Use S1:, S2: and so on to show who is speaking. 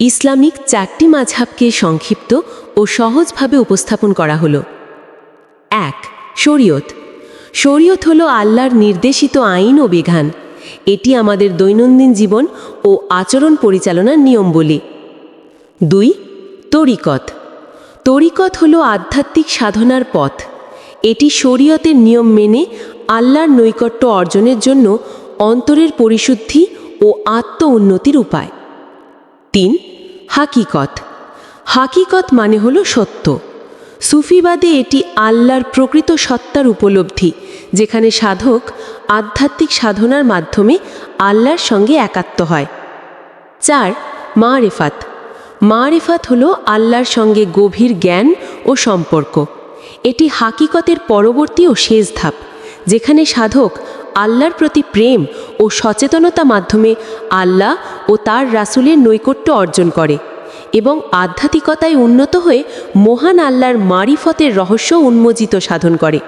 S1: Islamic চারটি মাঝহাবকে সংক্ষিপ্ত ও সহজভাবে উপস্থাপন করা হলো। এক, শরীয়ত। শরীয়ত হলো আল্লাহর নির্দেশিত আইন ও বিধান। এটি আমাদের দৈনন্দিন জীবন ও আচরণ পরিচালনার নিয়ম বলি। দুই, তরিকত। তরিকত হল আধ্যাত্মিক সাধনার পথ। এটি শরীয়তের নিয়ম মেনে আল্লাহর নৈকট্য অর্জনের জন্য অন্তরের পরিশুদ্ধি ও আত্ম উন্নতির উপায়। তিন, হাকিকত। হাকিকত মানে হলো সত্য। সুফিবাদে এটি আল্লাহর প্রকৃত সত্তার উপলব্ধি, যেখানে সাধক আধ্যাত্মিক সাধনার মাধ্যমে আল্লাহর সঙ্গে একাত্ম হয়। চার, মারেফাত। মারেফাত হলো আল্লাহর সঙ্গে গভীর জ্ঞান ও সম্পর্ক। এটি হাকিকতের পরবর্তী ও শেষ ধাপ, যেখানে সাধক আল্লাহর প্রতি প্রেম ও সচেতনতা মাধ্যমে আল্লাহ ও তার রাসুলের নৈকট্য অর্জন করে এবং আধ্যাত্মিকতায় উন্নত হয়ে মহান আল্লাহর মারিফতের রহস্য উন্মোচিত সাধন করে।